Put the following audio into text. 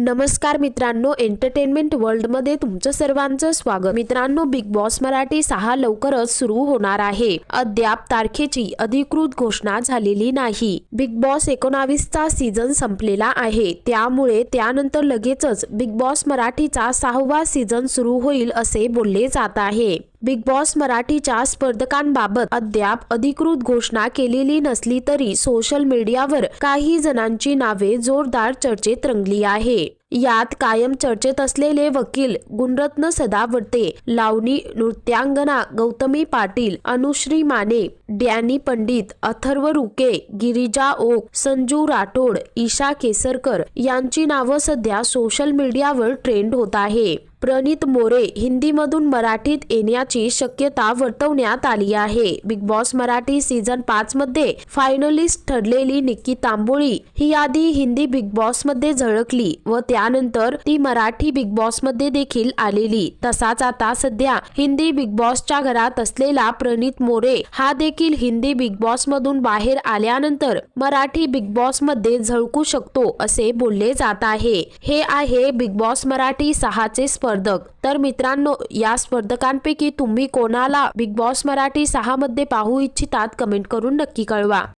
नमस्कार मित्रांनो एंटरटेनमेंट वर्ल्डमध्ये तुमचं सर्वांचं स्वागत. मित्रांनो बिग बॉस मराठी सहा लवकरच सुरू होणार आहे. अद्याप तारखेची अधिकृत घोषणा झालेली नाही. बिग बॉस एकोणावीसचा सीझन संपलेला आहे. त्यामुळे त्यानंतर लगेचच बिग बॉस मराठीचा सहावा सीझन सुरू होईल असे बोलले जात आहे. बिग बॉस मराठीच्या स्पर्धकांबाबत अद्याप अधिकृत घोषणा केलेली नसली तरी सोशल मीडियावर काही जणांची नावे जोरदार चर्चेत रंगली आहे. यात कायम चर्चेत असलेले वकील गुणरत्न सदावर्ते लावणी नृत्यांगना गौतमी पाटील अनुश्री माने डॅनी पंडित अथर्व रुके गिरिजा ओक संजू राठोड ईशा केसरकर यांची नावं सध्या सोशल मीडियावर ट्रेंड होत आहे. प्रणित मोरे हिंदीमधून मराठीत येण्याची शक्यता वर्तवण्यात आली आहे. बिग बॉस मराठी सीझन पाच मध्ये फायनलिस्ट ठरलेली निक्की तांबोळी ही आधी हिंदी बिग बॉसमध्ये झळकली व त्यानंतर ती मराठी बिग बॉसमध्ये देखील आलेली. तसाच आता सध्या हिंदी बिग बॉसच्या घरात असलेला प्रणित मोरे हा देखील हिंदी बिग बॉस मधून बाहेर आल्यानंतर मराठी बिग बॉसमध्ये झळकू शकतो असे बोलले जात आहे. हे आहे बिग बॉस मराठी सहाचे स्पर्धक. तर मित्रांनो या स्पर्धकांपैकी तुम्ही कोणाला बिग बॉस मराठी सहा मध्ये पाहू इच्छितात कमेंट करून नक्की कळवा.